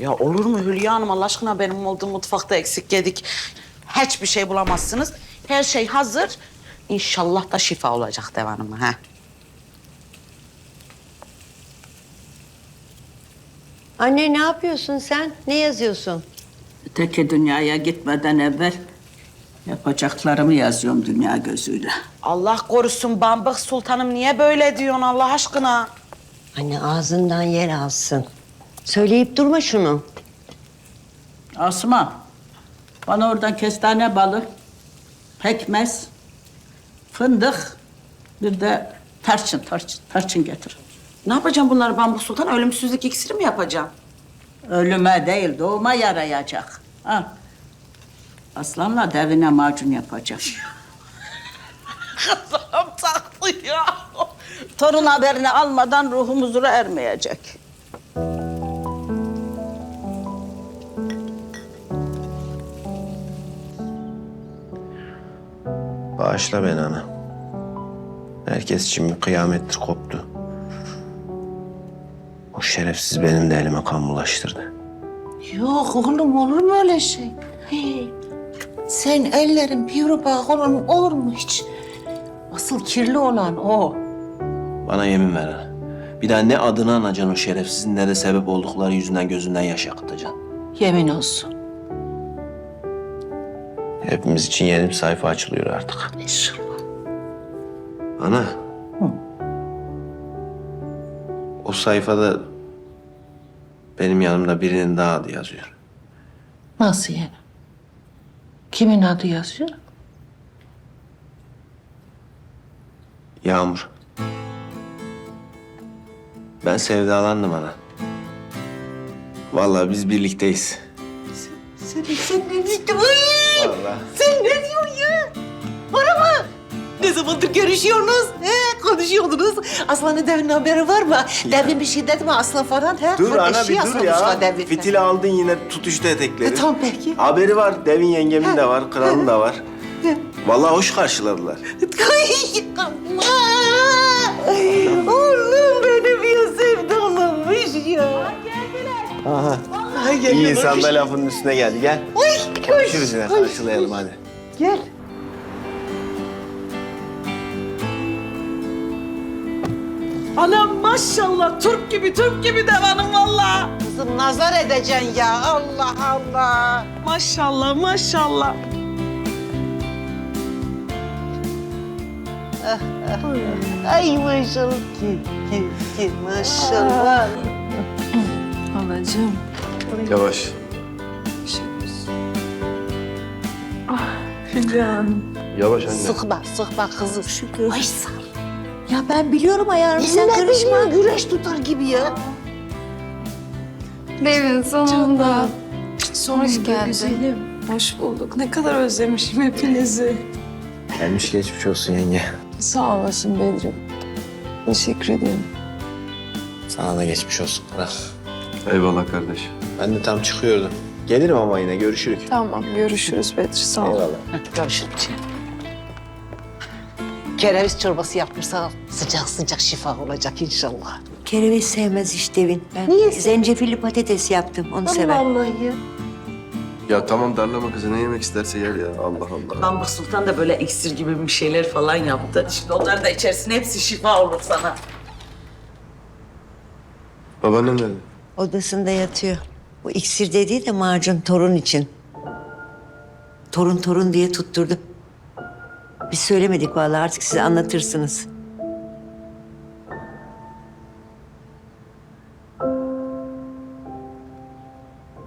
Ya olur mu Hülya Hanım Allah aşkına benim olduğum mutfakta eksik yedik. Hiçbir şey bulamazsınız. Her şey hazır. İnşallah da şifa olacak devanıma. ha. Anne ne yapıyorsun sen? Ne yazıyorsun? Öteki dünyaya gitmeden evvel yapacaklarımı yazıyorum dünya gözüyle. Allah korusun Bambık Sultanım niye böyle diyorsun Allah aşkına? Anne ağzından yer alsın. Söyleyip durma şunu. Asma, bana oradan kestane balı, pekmez, fındık, bir de tarçın, tarçın, tarçın getir. Ne yapacağım bunları Bambık Sultan? Ölümsüzlük iksiri mi yapacağım? Ölüme değil, doğuma yarayacak. Ha. Aslanla devine macun yapacak. Kızım taktı ya. Torun haberini almadan ruhum huzura ermeyecek. Bağışla beni ana. Herkes için bir kıyamettir koptu. O şerefsiz benim de elime kan bulaştırdı. Yok oğlum olur mu öyle şey? Hey, sen ellerin bir bağ olan olur mu hiç? Asıl kirli olan o. Bana yemin ver ana. Bir daha ne adını anacaksın o şerefsizin ne de sebep oldukları yüzünden gözünden yaş akıtacaksın. Yemin olsun. Hepimiz için yeni bir sayfa açılıyor artık. İnşallah. Ana. O sayfada benim yanımda birinin daha adı yazıyor. Nasıl yani? Kimin adı yazıyor? Yağmur. Ben sevdalandım ana. Vallahi biz birlikteyiz. Sen, sen ne diyorsun? Vallahi. Sen ne diyorsun ya? Bana mı? Ne zamandır görüşüyorsunuz? He, konuşuyordunuz. Aslan'ın Devin'in haberi var mı? Devin bir şey dedi mi Aslan falan? He? Dur ana bir dur sonuçta ya. Fitili aldın yine tutuştu etekleri. E, tamam peki. Haberi var. Devin yengemin de var. Kralın da var. Vallahi hoş karşıladılar. Ay, aman! Oğlum benim ya sevdalımmış ya. Aha. Ay, gel, İyi insan da lafının üstüne geldi. Gel. Ay, koş, Görüşürüz yine. Karşılayalım hadi. Gel. Anam maşallah Türk gibi Türk gibi devanım valla. Kızım nazar edeceksin ya. Allah Allah. Maşallah maşallah. Ay maşallah. Ki, ki, ki, maşallah. Halacığım. Yavaş. Hülya Hanım. Yavaş anne. Sıkma, sıkma kızım. Şükür. Ay sağ ol. Ya ben biliyorum ayarımı sen karışma. bileyim, güreş tutar gibi ya. Devin sonunda. Hoş geldin. Güzelim. Hoş bulduk. Ne kadar özlemişim hepinizi. Gelmiş geçmiş olsun yenge. Sağ olasın Bedrim. Teşekkür ederim. Sana da geçmiş olsun. Eyvallah kardeş. Ben de tam çıkıyordum. Gelirim ama yine görüşürük. Tamam, görüşürüz Bedri. Sağ ol. Eyvallah. Görüşürüz. Kereviz çorbası yapmışsam sıcak sıcak şifa olacak inşallah. Kereviz sevmez işte Devin. Ben Niye? zencefilli patates yaptım onu sever. Allah ya. Ya tamam darlama kızı ne yemek isterse yer ya. Allah Allah. Bambık Sultan da böyle iksir gibi bir şeyler falan yaptı. Şimdi onları da içersin hepsi şifa olur sana. Babaannem nerede? Odasında yatıyor. Bu iksir dediği de macun torun için. Torun torun diye tutturdu. Biz söylemedik vallahi artık size anlatırsınız.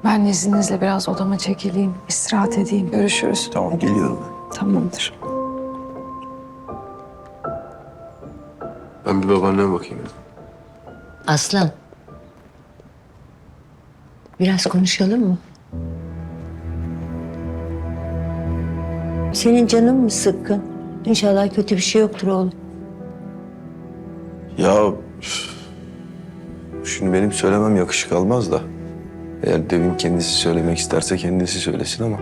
Ben izninizle biraz odama çekileyim, istirahat edeyim. Görüşürüz. Tamam geliyorum ben. Tamamdır. Ben bir babaanneme bakayım. Aslan. Biraz konuşalım mı? Senin canın mı sıkkın? İnşallah kötü bir şey yoktur oğlum. Ya üf, şimdi benim söylemem yakışık almaz da. Eğer Devin kendisi söylemek isterse kendisi söylesin ama.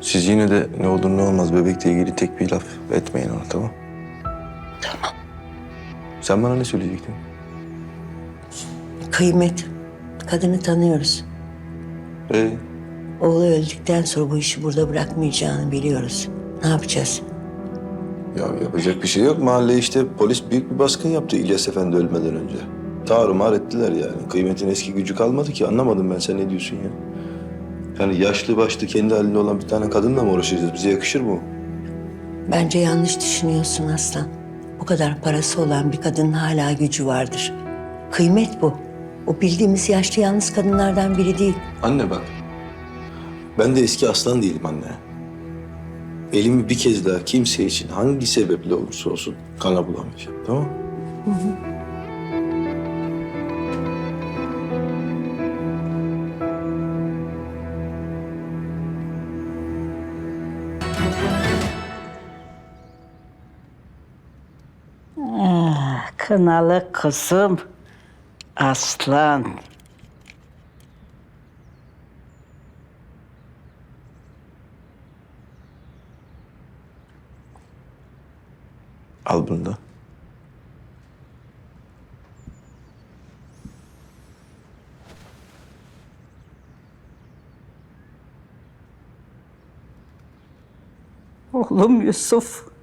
Siz yine de ne olur ne olmaz bebekle ilgili tek bir laf etmeyin ona tamam? Tamam. Sen bana ne söyleyecektin? Kıymet. Kadını tanıyoruz. Ee, Oğlu öldükten sonra bu işi burada bırakmayacağını biliyoruz. Ne yapacağız? ya yapacak bir şey yok. Mahalle işte polis büyük bir baskın yaptı İlyas Efendi ölmeden önce. Tarumar ettiler yani. Kıymetin eski gücü kalmadı ki. Anlamadım ben sen ne diyorsun ya? Yani yaşlı başlı kendi halinde olan bir tane kadınla mı uğraşacağız? Bize yakışır mı o? Bence yanlış düşünüyorsun Aslan. Bu kadar parası olan bir kadının hala gücü vardır. Kıymet bu. O bildiğimiz yaşlı yalnız kadınlardan biri değil. Anne bak. Ben de eski aslan değilim anne. Elimi bir kez daha kimse için hangi sebeple olursa olsun kana bulamayacağım. Tamam mı? Kınalı kızım. Aslan. Al bunu da. Oğlum Yusuf.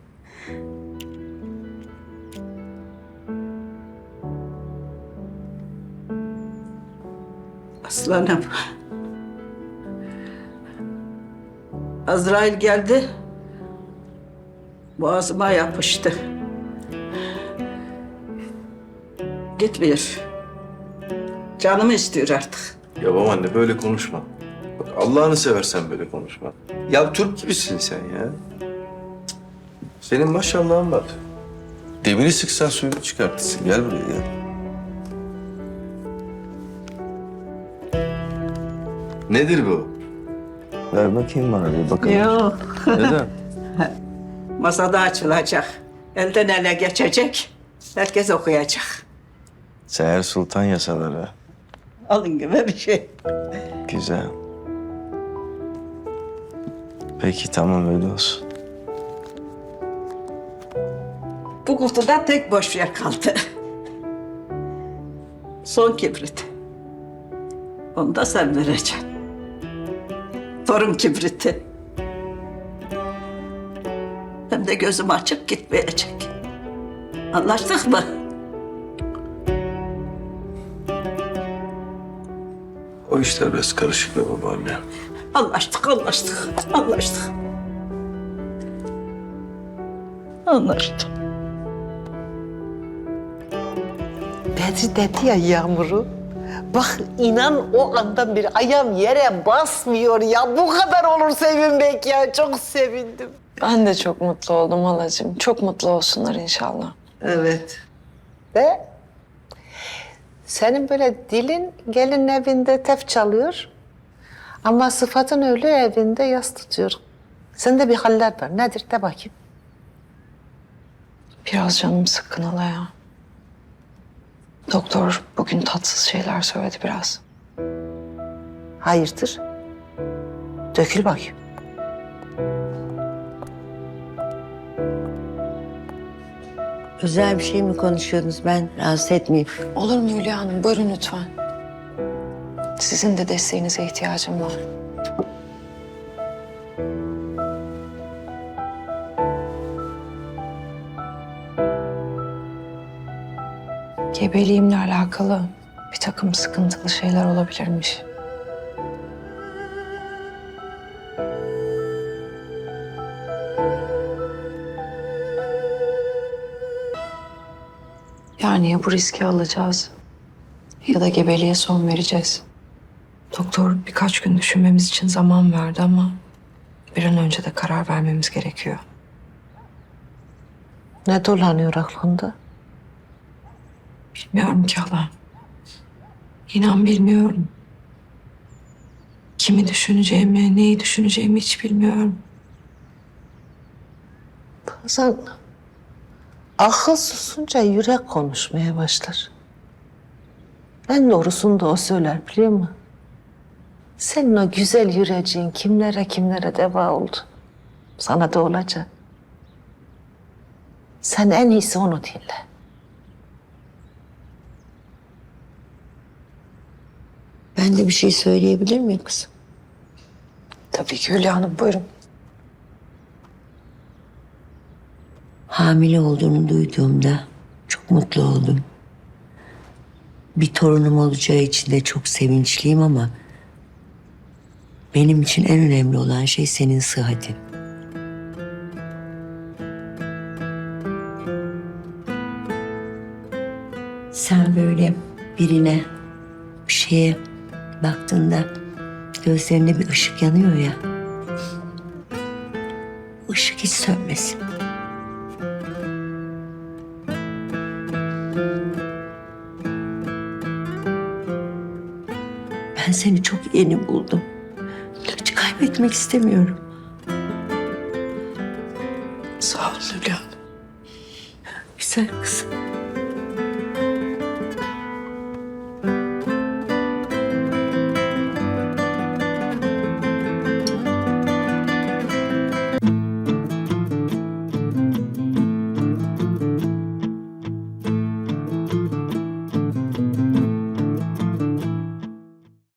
Aslanım. Azrail geldi. Boğazıma yapıştı. Gitmiyor. Canımı istiyor artık. Ya babaanne böyle konuşma. Bak Allah'ını seversen böyle konuşma. Ya Türk gibisin sen ya. Senin maşallahın var. Demiri sıksan suyunu çıkartırsın. Gel buraya gel. Nedir bu? Ver bakayım bana bir bakalım. Yok. Neden? Masada açılacak. Elden ele geçecek. Herkes okuyacak. Seher Sultan yasaları. Alın gibi bir şey. Güzel. Peki tamam öyle olsun. Bu kutuda tek boş yer kaldı. Son kibrit. Onu da sen vereceksin. Torun kibriti. Hem de gözüm açık gitmeyecek. Anlaştık mı? O işler biraz karışık be babaanne. Anlaştık, anlaştık, anlaştık. Anlaştık. Bedri dedi ya Yağmur'u. Bak inan o andan beri ayağım yere basmıyor ya. Bu kadar olur sevinmek ya. Çok sevindim. Ben de çok mutlu oldum halacığım. Çok mutlu olsunlar inşallah. Evet. De senin böyle dilin gelin evinde tef çalıyor. Ama sıfatın ölü evinde yas tutuyor. Sende bir haller var. Nedir de bakayım. Biraz canım sıkkın hala ya. Doktor bugün tatsız şeyler söyledi biraz. Hayırdır? Dökül bakayım. Özel bir şey mi konuşuyordunuz? Ben rahatsız etmeyeyim. Olur mu Hülya Hanım? Buyurun lütfen. Sizin de desteğinize ihtiyacım var. Gebeliğimle alakalı bir takım sıkıntılı şeyler olabilirmiş. Yani ya bu riski alacağız ya da gebeliğe son vereceğiz. Doktor birkaç gün düşünmemiz için zaman verdi ama bir an önce de karar vermemiz gerekiyor. Ne dolanıyor aklında? Bilmiyorum ki hala. İnan bilmiyorum. Kimi düşüneceğimi, neyi düşüneceğimi hiç bilmiyorum. Bazen akıl susunca yürek konuşmaya başlar. En doğrusunu da o söyler biliyor musun? Senin o güzel yüreceğin kimlere kimlere deva oldu. Sana da olacak. Sen en iyisi onu dinle. Ben de bir şey söyleyebilir miyim kızım? Tabii ki Hülya Hanım buyurun. Hamile olduğunu duyduğumda çok mutlu oldum. Bir torunum olacağı için de çok sevinçliyim ama benim için en önemli olan şey senin sıhhatin. Sen böyle birine, bir şeye baktığında gözlerinde bir ışık yanıyor ya. O ışık hiç sönmesin. Ben seni çok yeni buldum. Hiç kaybetmek istemiyorum. Sağ olun Hülya. Güzel kızım.